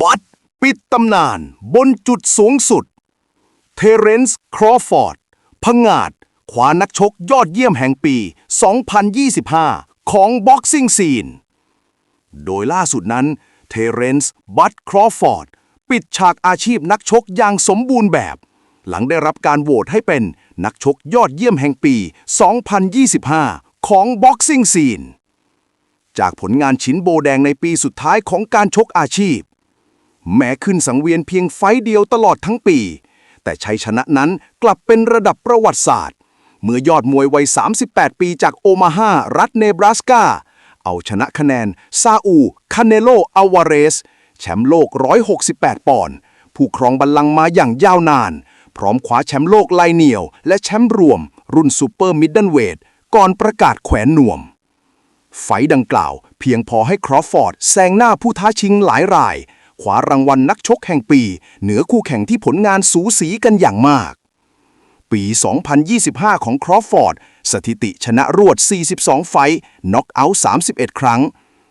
บัตปิดตำนานบนจุดสูงสุด เทเรนซ์ครอฟอร์ดพงาดขวานักชกยอดเยี่ยมแห่งปี 2025 ของ Boxing Scene โดยล่าสุดนั้น เทเรนซ์บัตครอฟอร์ดปิดฉากอาชีพนักชกอย่างสมบูรณ์แบบ หลังได้รับการโหวตให้เป็นนักชกยอดเยี่ยมแห่งปี 2025 ของ Boxing Scene จากผลงานชิ้นโบแดงในปีสุดท้ายของการชกอาชีพ แม้ขึ้นสังเวียนเพียงไฟเดียวตลอดทั้งปี แต่ชัยชนะนั้นกลับเป็นระดับประวัติศาสตร์ เมื่อยอดมวยวัย 38 ปีจากโอมาฮารัฐเนบราสกา เอาชนะคะแนน ซาอูคาเนโลอาวาเรส แชมป์โลก 168 ปอนด์ผู้ครองบัลลังก์มาอย่างยาวนาน พร้อมคว้าแชมป์โลกไลเหนียว และแชมป์รวม รุ่นซูเปอร์มิดเดิลเวทก่อนประกาศแขวนนวมไฟดังกล่าว เพียงพอให้ครอฟฟอร์ดแซงหน้าผู้ท้าชิงหลายราย ขวารางวัลนักชกแห่งปี เหนือคู่แข่งที่ผลงานสูสีกันอย่างมาก ปี 2025 ของครอฟฟอร์ด สถิติชนะรวด 42 ไฟต์น็อกเอาท์31 ครั้ง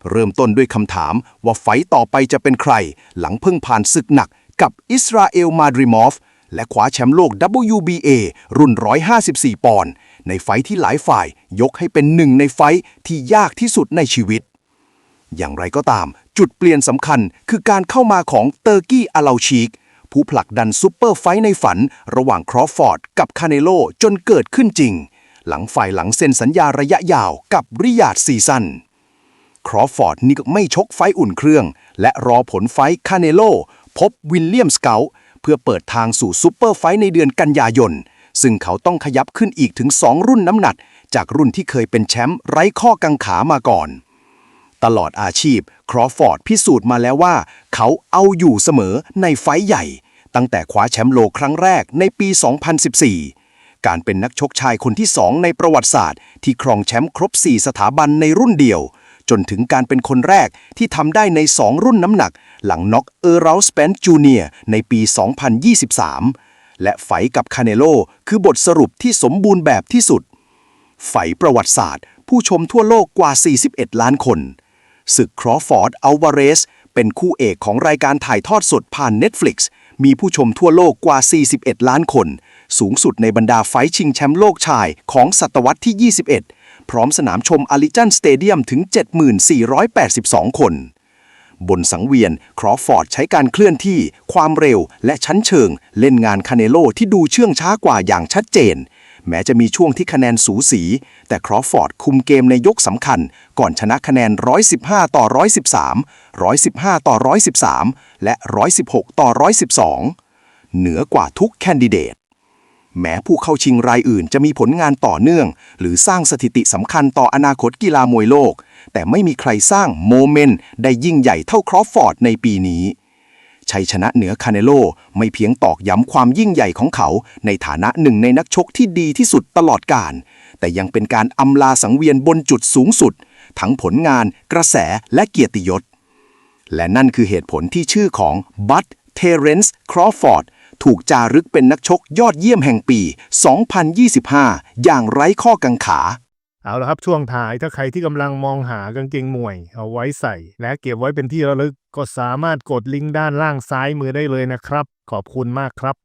เริ่มต้นด้วยคำถามว่าไฟต่อไปจะเป็นใคร หลังเพิ่งผ่านศึกหนักกับอิสราเอลมาดริมอฟและคว้าแชมป์โลก WBA รุ่น 154 ปอนด์ ในไฟที่หลายฝ่ายยกให้เป็นหนึ่งในไฟที่ยากที่สุดในชีวิต อย่างไรก็ตาม จุดเปลี่ยนสำคัญคือการเข้ามาของเตอร์กี้อาลาชีก ผู้ผลักดันซุปเปอร์ไฟในฝัน ระหว่างครอฟฟอร์ดกับคาเนโลจนเกิดขึ้นจริง หลังฝ่ายหลังเซ็นสัญญาระยะยาวกับริยาดซีซันครอฟฟอร์ดนี่ก็ไม่ชกไฟอุ่นเครื่อง และรอผลไฟคาเนโลพบวิลเลียมสเกลเพื่อเปิดทางสู่ซุปเปอร์ไฟในเดือนกันยายน ซึ่งเขาต้องขยับขึ้นอีกถึง 2 รุ่นน้ำหนัก จากรุ่นที่เคยเป็นแชมป์ไร้ข้อกังขามาก่อน ตลอดอาชีพ ครอฟฟอร์ดพิสูจน์มาแล้วว่า เขาเอาอยู่เสมอในไฟใหญ่ ตั้งแต่คว้าแชมป์โลกครั้งแรกในปี 2014 การเป็นนักชกชายคนที่ 2 ในประวัติศาสตร์ ที่ครองแชมป์ครบ 4 สถาบันในรุ่นเดียว จนถึงการเป็นคนแรกที่ทำได้ใน 2 รุ่นน้ำหนัก หลังน็อกเออร์ราสเปนจูเนียในปี 2023 และไฟกับคาเนโลคือบทสรุปที่สมบูรณ์แบบที่สุดไฝประวัติศาสตร์ ผู้ชมทั่วโลกกว่า 41 ล้านคน ศึกครอฟอร์ดอัลวาเรสเป็นคู่เอกของรายการถ่ายทอดสดผ่าน Netflix มีผู้ชมทั่วโลกกว่า 41 ล้านคน สูงสุดในบรรดาไฟชิงแชมป์โลกชายของศตวรรษที่ 21 พร้อมสนามชมอาริจันสเตเดียมถึง 7482 คน บนสังเวียนครอฟฟอร์ดใช้การเคลื่อนที่ ความเร็วและชั้นเชิง เล่นงานคาเนโลที่ดูเชื่องช้ากว่าอย่างชัดเจน แม้จะมีช่วงที่คะแนนสูสี แต่ครอฟฟอร์ดคุมเกมในยกสำคัญ ก่อนชนะคะแนน 115 ต่อ 113 115 ต่อ 113 และ 116 ต่อ 112 เหนือกว่าทุกแคนดิเดต แม้ผู้เข้าชิงรายอื่นจะมีผลงานต่อเนื่อง หรือสร้างสถิติสำคัญต่ออนาคตกีฬามวยโลก แต่ไม่มีใครสร้างโมเมนต์ได้ยิ่งใหญ่เท่าครอฟฟอร์ดในปีนี้ ชัยชนะเหนือคาเนโลไม่เพียงตอกย้ำความยิ่งใหญ่ของเขา ในฐานะหนึ่งในนักชกที่ดีที่สุดตลอดกาลแต่ยังเป็นการอำลาสังเวียนบนจุดสูงสุด ทั้งผลงาน กระแสและเกียรติยศ และนั่นคือเหตุผลที่ชื่อของบัตเทเรนซ์ครอฟอร์ดถูกจารึกเป็นนักชกยอดเยี่ยมแห่งปี 2025 อย่างไร้ข้อกังขา เอาละครับช่วงท้ายถ้าใครที่กำลังมองหากางเกงมวย เอาไว้ใส่ และเก็บไว้เป็นที่ระลึกก็สามารถกดลิงก์ด้านล่างซ้ายมือได้เลยนะครับ ขอบคุณมากครับ